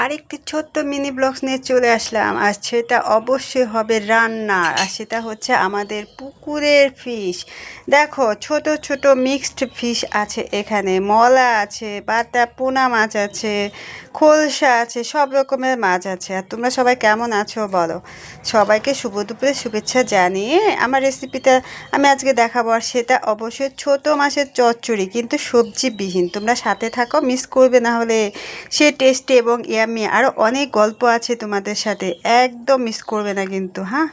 আর একটি ছোট্ট mini blogs নিয়ে চলে আসলাম, আর সেটা অবশ্যই হবে রান্না, আর সেটা হচ্ছে আমাদের পুকুরের ফিশ। দেখো, ছোট ছোট মিক্সড ফিশ আছে এখানে, মলা আছে বাটা পোনা মাছ আছে খোলসা আছে, সব রকমের মাছ আছে। আর তোমরা সবাই কেমন আছো বলো? সবাইকে শুভ দুপুরে শুভেচ্ছা জানিয়ে আমার রেসিপিটা আমি আজকে দেখাবো। আর সেটা অবশ্যই ছোট মাছের চচ্চড়ি, কিন্তু সবজিবিহীন। তোমরা সাথে থাকো মিস করবে না হলে সে টেস্টি এবং ইয়ামি আরও অনেক গল্প আছে তোমাদের সাথে, একদম মিস করবে না কিন্তু হ্যাঁ?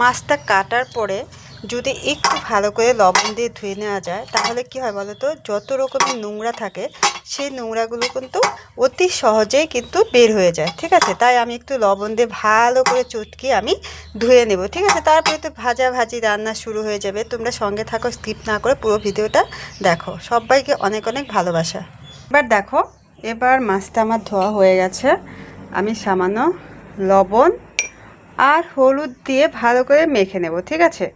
মাছটা কাটার পরে যদি একটু ভালো করে লবণ দিয়ে ধুয়ে নেওয়া যায়, তাহলে কি হয় বলো তো যত রকমের নোংরা থাকে, সেই নোংরাগুলো কিন্তু অতি সহজেই কিন্তু বের হয়ে যায়, ঠিক আছে? তাই আমি একটু লবণ দিয়ে ভালো করে চটকি আমি ধুয়ে নেব, ঠিক আছে? তারপরে তো ভাজা ভাজি রান্না শুরু হয়ে যাবে, তোমরা সঙ্গে থাকো, স্কিপ না করে পুরো ভিডিওটা দেখো। সবাইকে অনেক অনেক ভালোবাসা। এবার দেখো, এবার মাছটা আমার ধোয়া হয়ে গেছে। আমি সামান্য লবণ আর হলুদ দিয়ে ভালো করে মেখে নেব, ঠিক আছে?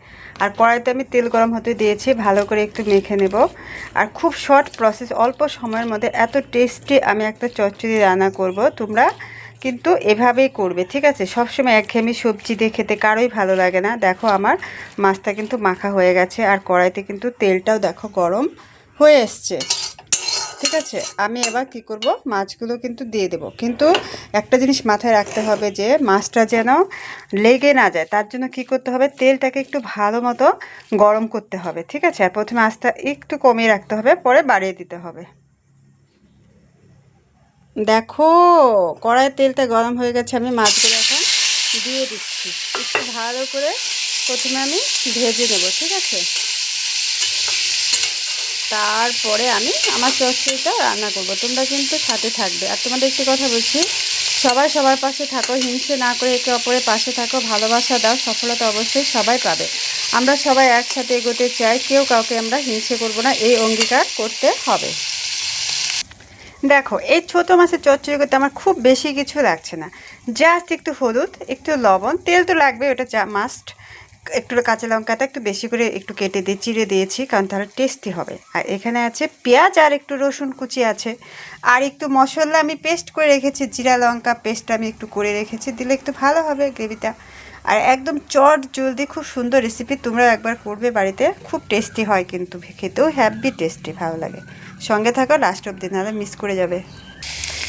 আর কড়াইতে আমি তেল গরম হতে দিয়েছি, ভালো করে একটু মেখে নেব। আর খুব শর্ট প্রসেস অল্প সময়ের মধ্যে এত টেস্টি আমি একটা চচ্চড়ি রান্না করব, তোমরা কিন্তু এভাবেই করবে, ঠিক আছে? সবসময় একঘেয়েমি সবজি দিয়ে খেতে কারোই ভালো লাগে না। দেখো আমার মাছটা কিন্তু মাখা হয়ে গেছে, আর কড়াইতে কিন্তু তেলটাও দেখো গরম হয়ে এসছে। ঠিক আছে? আমি এবার কি করব? মাছগুলো কিন্তু দিয়ে দেব। কিন্তু একটা জিনিস মাথায় রাখতে হবে যে, মাছটা যেন লেগে না যায়, তার জন্য কি করতে হবে? তেলটাকে একটু ভালো মতো গরম করতে হবে, ঠিক আছে? আর প্রথমে আঁচটা একটু কমিয়ে রাখতে হবে, পরে বাড়িয়ে দিতে হবে। দেখো, কড়াইয়ের তেলটা গরম হয়ে গেছে, আমি মাছগুলো এখন দিয়ে দিচ্ছি। একটু ভালো করে প্রথমে আমি ভেজে নেব, ঠিক আছে? তারপরে আমি আমার চচ্চড়িটা রান্না করব। তোমরা কিন্তু সাথে থাকবে। আর তোমাদের একটি কথা বলছি, সবাই সবার পাশে থাকো, হিংসে না করে একে অপরের পাশে থাকো, ভালোবাসা দাও, সফলতা অবশ্যই সবাই পাবে। আমরা সবাই একসাথে এগোতে চাই, কেউ কাউকে আমরা হিংসে করব না, এই অঙ্গীকার করতে হবে। দেখো, এই ছোটো মাছের চচ্চড়ি করতে আমার খুব বেশি কিছু লাগছে না। জাস্ট একটু হলুদ, একটু লবণ, তেল তো লাগবে ওটা মাস্ট একটু কাঁচা লঙ্কাটা একটু বেশি করে একটু কেটে দিয়ে চিড়ে দিয়েছি, কারণ তাহলে টেস্টি হবে। আর এখানে আছে পেঁয়াজ আর একটু রসুন কুচি আছে। আর একটু মশলা আমি পেস্ট করে রেখেছি, জিরা লঙ্কা পেস্ট আমি একটু করে রেখেছি, দিলে একটু ভালো হবে গ্রেভিটা আর একদম চট জলদি খুব সুন্দর রেসিপি তোমরা একবার করবে বাড়িতে, খুব টেস্টি হয় কিন্তু, খেতেও হ্যাপি টেস্টি ভালো লাগে। সঙ্গে থাকো লাস্ট অব্দি নাহলে মিস করে যাবে।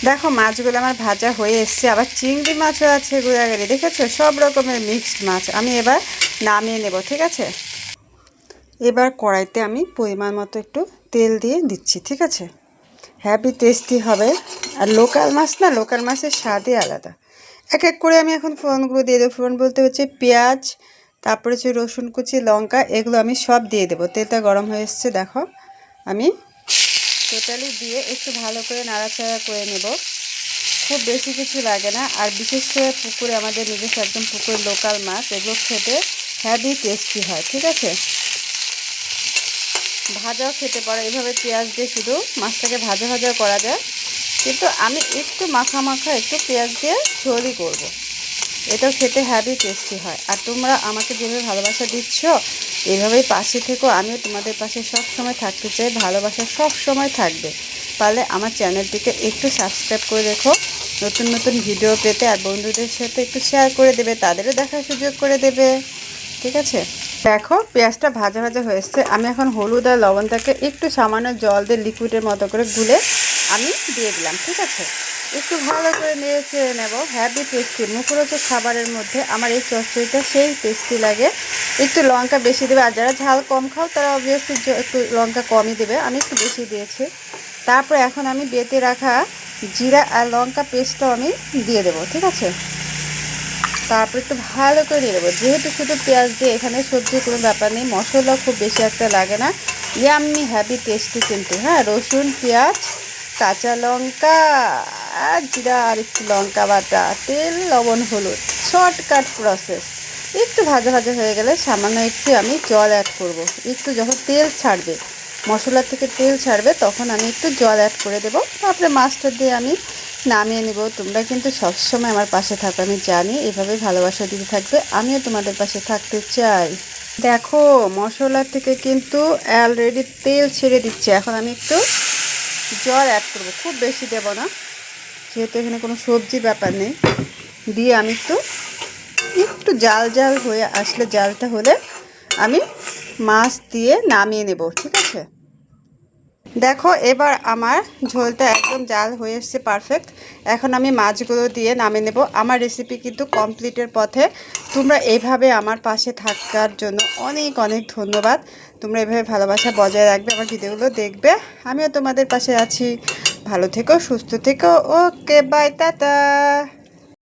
দেখো মাছগুলো আমার ভাজা হয়ে এসছে, আবার চিংড়ি মাছও আছে গোদাগাড়ি দেখেছ? সব রকমের মিক্সড মাছ। আমি এবার নামিয়ে নেব, ঠিক আছে? এবার কড়াইতে আমি পরিমাণ মতো একটু তেল দিয়ে দিচ্ছি, ঠিক আছে? হ্যাপি টেস্টি হবে। আর লোকাল মাছ না লোকাল মাছের স্বাদই আলাদা। এক এক করে আমি এখন ফোড়নগুলো দিয়ে দেবো। ফোড়ন বলতে হচ্ছে পেঁয়াজ, তারপরে হচ্ছে রসুন কুচি, লঙ্কা, এগুলো আমি সব দিয়ে দেবো। তেলটা গরম হয়ে এসছে, দেখো। আমি টোটালি দিয়ে একটু ভালো করে নাড়াচাড়া করে নেব। খুব বেশি কিছু লাগে না। আর বিশেষ করে পুকুরে আমাদের নিজস্ব একদম পুকুরের লোকাল মাছ, এগুলো খেতে হ্যাভি টেস্টি হয়, ঠিক আছে? ভাজাও খেতে পারে। এভাবে পেঁয়াজ দিয়ে শুধু মাছটাকে ভাজা ভাজা করা যায়। কিন্তু আমি একটু মাখা মাখা একটু পেঁয়াজ দিয়ে ঝোলই করব। এটাও খেতে হ্যাভি টেস্টি হয়। আর তোমরা আমাকে যেভাবে ভালোবাসা দিচ্ছ এভাবেই পাশে থেকেও আমিও তোমাদের পাশে সব সময় থাকতে চাই, ভালোবাসা সব সময় থাকবে। পারলে আমার চ্যানেলটিকে একটু সাবস্ক্রাইব করে রেখো। নতুন নতুন ভিডিও পেতে আর বন্ধুদের সাথে একটু শেয়ার করে দেবে, তাদেরও দেখার সুযোগ করে দেবে। ঠিক আছে? দেখো, পেঁয়াজটা ভাজা ভাজা হয়েছে আমি এখন হলুদ আর লবণটাকে একটু সামান্য জল দিয়ে লিকুইডের মতো করে গুলে আমি দিয়ে দিলাম। ঠিক আছে? একটু ভালো করে নিয়ে চেড়ে নেব। হ্যাপি টেস্টি মুখরোচক খাবারের মধ্যে আমার এই চচ্চড়িটা সেই টেস্টি লাগে। একটু লঙ্কা বেশি দেবে, আর যারা ঝাল কম খাও, তারা অবভিয়াসলি একটু লঙ্কা কমই দেবে। আমি একটু বেশি দিয়েছি। তারপর এখন আমি বেটে রাখা জিরা আর লঙ্কা পেস্টটাও আমি দিয়ে দেবো, ঠিক আছে? তারপর একটু ভালো করে দিয়ে দেবো যেহেতু শুধু পেঁয়াজ দিয়ে এখানে সবজির কোনো ব্যাপার নেই, মশলা খুব বেশি একটা লাগে না। ইয়াম্মি হ্যাপি টেস্টি কিন্তু হ্যাঁ? রসুন, পেঁয়াজ, কাঁচা লঙ্কা আর জিরা আর একটু লঙ্কা বাটা, তেল, লবণ, হলুদ শর্টকাট প্রসেস একটু ভাজা ভাজা হয়ে গেলে সামান্য একটু আমি জল অ্যাড করব। একটু যখন তেল ছাড়বে মশলা থেকে তেল ছাড়বে, তখন আমি একটু জল অ্যাড করে দেবো। তারপরে মাছটা দিয়ে আমি নামিয়ে নেব। তোমরা কিন্তু সবসময় আমার পাশে থাকো। আমি জানি এভাবে ভালোবাসা দিতে থাকবে। আমিও তোমাদের পাশে থাকতে চাই। দেখো মশলা থেকে কিন্তু অলরেডি তেল ছেড়ে দিচ্ছে। এখন আমি একটু জল অ্যাড করব। খুব বেশি দেব না। যেহেতু এখানে কোনো সবজি ব্যাপার নেই, দিয়ে আমি একটু একটু জাল জাল হয়ে আসলে জালটা হলে আমি মাছ দিয়ে নামিয়ে নেব, ঠিক আছে? দেখো, এবার আমার ঝোলটা একদম জাল হয়ে এসছে পারফেক্ট এখন আমি মাছগুলো দিয়ে নামিয়ে নেব। আমার রেসিপি কিন্তু কমপ্লিটের পথে। তোমরা এইভাবে আমার পাশে থাকার জন্য অনেক অনেক ধন্যবাদ। তোমরা এভাবে ভালোবাসা বজায় রাখবে, আমার ভিডিওগুলো দেখবে। আমিও তোমাদের পাশে আছি। ভালো থেকো সুস্থ থেকো ওকে বাই টাটা